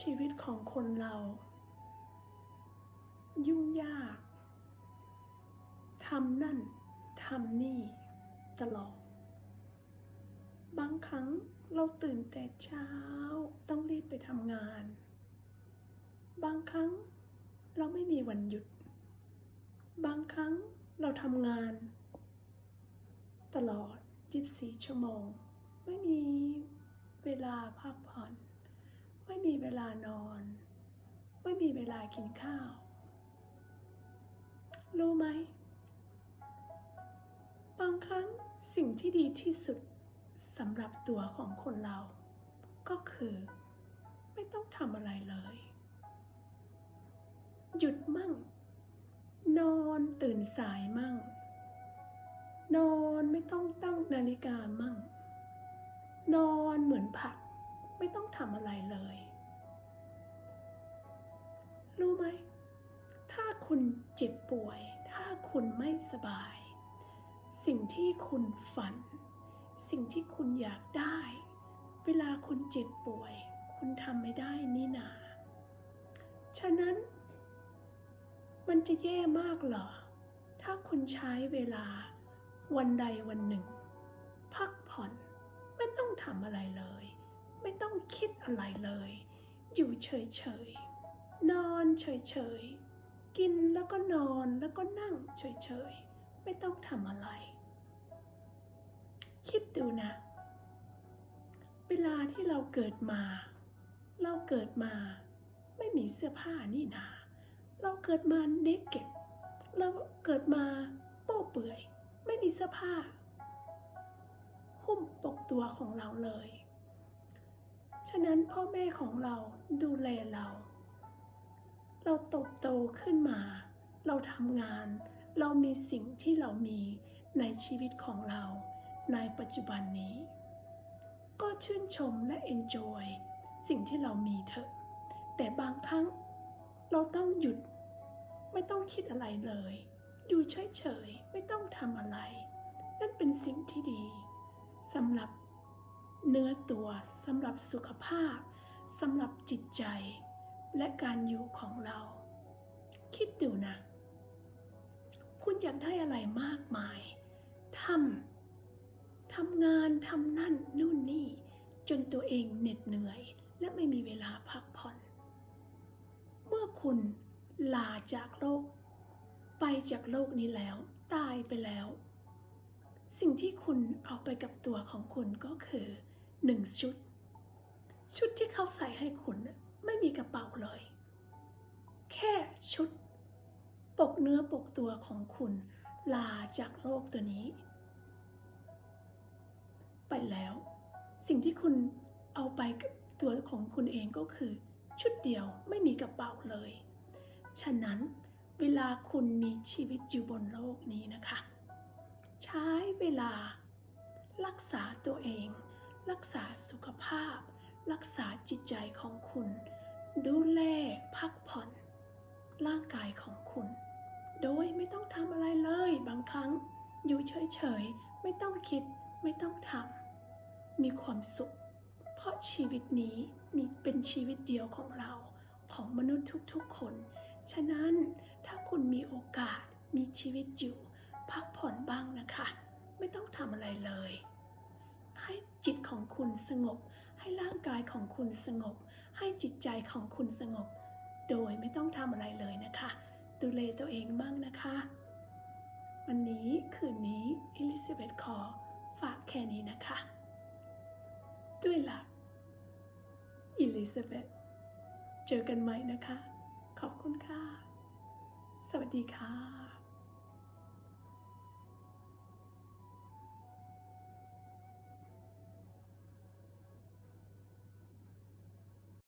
ชีวิตของคนเรา ยุ่งยากทำนั่นทำนี่ตลอด บางครั้งเราตื่นแต่เช้าต้องรีบไปทำงาน บางครั้งเราไม่มีวันหยุด บางครั้งเราทำงาน ตลอด 24 ชั่วโมง ไม่มีเวลาพักผ่อน ไม่มีเวลานอน ไม่มีเวลากินข้าว รู้ไหม บางครั้งสิ่งที่ดีที่สุดสำหรับตัวของคนเรา ก็คือ ไม่ต้องทำอะไรเลย หยุดมั่ง นอนตื่นสายมั่ง นอนไม่ต้องตั้งนาฬิกามั่ง นอนเหมือนผัก ไม่ต้องทำอะไรเลย รู้ไหม ถ้าคุณเจ็บป่วย ถ้าคุณไม่สบาย สิ่งที่คุณฝัน สิ่งที่คุณอยากได้ เวลาคุณเจ็บป่วย คุณทำไม่ได้นี่นา ฉะนั้น มันจะแย่มากเหรอ ถ้าคุณใช้เวลาวันใดวันหนึ่ง พักผ่อนไม่ต้องทำอะไรเลย ไม่ต้องคิดอะไรเลย อยู่เฉยๆ นอนเฉยๆ กินแล้วก็นอนแล้วก็นั่งเฉยๆ ไม่ต้องทำอะไร คิดดูนะ เวลาที่เราเกิดมา เราเกิดมา ไม่มีเสื้อผ้านี่นา เราเกิดมาเนกเก็ตเราเกิดมาโป้เปื่อย ไม่มีเสื้อผ้า หุ้มปกตัวของเราเลย ฉะนั้นพ่อแม่ของเราดูแลเรา เราโตบโตขึ้นมา เราทำงาน เรามีสิ่งที่เรามีในชีวิตของเราในปัจจุบันนี้ ก็ชื่นชมและเอนจอยสิ่งที่เรามีเถอะ แต่บางครั้งเราต้องหยุด ไม่ต้องคิดอะไรเลย อยู่เฉยๆ ไม่ต้องทำอะไร นั่นเป็นสิ่งที่ดีสำหรับ เนื้อตัวสำหรับสุขภาพสำหรับจิตใจ และการอยู่ของเรา คิดดูนะ คุณอยากได้อะไรมากมายทำทำงานทำนั่นนู่นนี่ จนตัวเองเหน็ดเหนื่อย และไม่มีเวลาพักผ่อน เมื่อคุณลาจากโลก ไปจากโลกนี้แล้ว ตายไปแล้ว สิ่งที่คุณเอาไปกับตัวของคุณก็คือ หนึ่งชุด ชุดที่เขาใส่ให้คุณไม่มีกระเป๋าเลย แค่ชุด ปกเนื้อปกตัวของคุณลาจากโลกตัวนี้ ไปแล้ว สิ่งที่คุณเอาไปกับตัวของคุณเองก็คือ ชุดเดียวไม่มีกระเป๋าเลย ฉะนั้นเวลาคุณมีชีวิตอยู่บนโลกนี้นะคะ ใช้เวลารักษาตัวเอง รักษาสุขภาพ รักษาจิตใจของคุณ ดูแลพักผ่อน ร่างกายของคุณ โดยไม่ต้องทำอะไรเลยบางครั้ง อยู่เฉยๆ ไม่ต้องคิดไม่ต้องทำมีความสุข เพราะชีวิตนี้มีเป็นชีวิตเดียวของเราของมนุษย์ทุกๆคน ฉะนั้นถ้าคุณมีโอกาสมีชีวิตอยู่ พักผ่อนบ้างนะคะ ไม่ต้องทำอะไรเลย จิตของคุณสงบ ให้ร่างกายของคุณสงบ ให้จิตใจของคุณสงบ โดยไม่ต้องทำอะไรเลยนะคะ ดูแลตัวเองบ้างนะคะ วันนี้คืนนี้อลิซาเบธขอฝากแค่นี้นะคะ ด้วยหลักอลิซาเบธเจอกันใหม่นะคะ ขอบคุณค่ะ สวัสดีค่ะ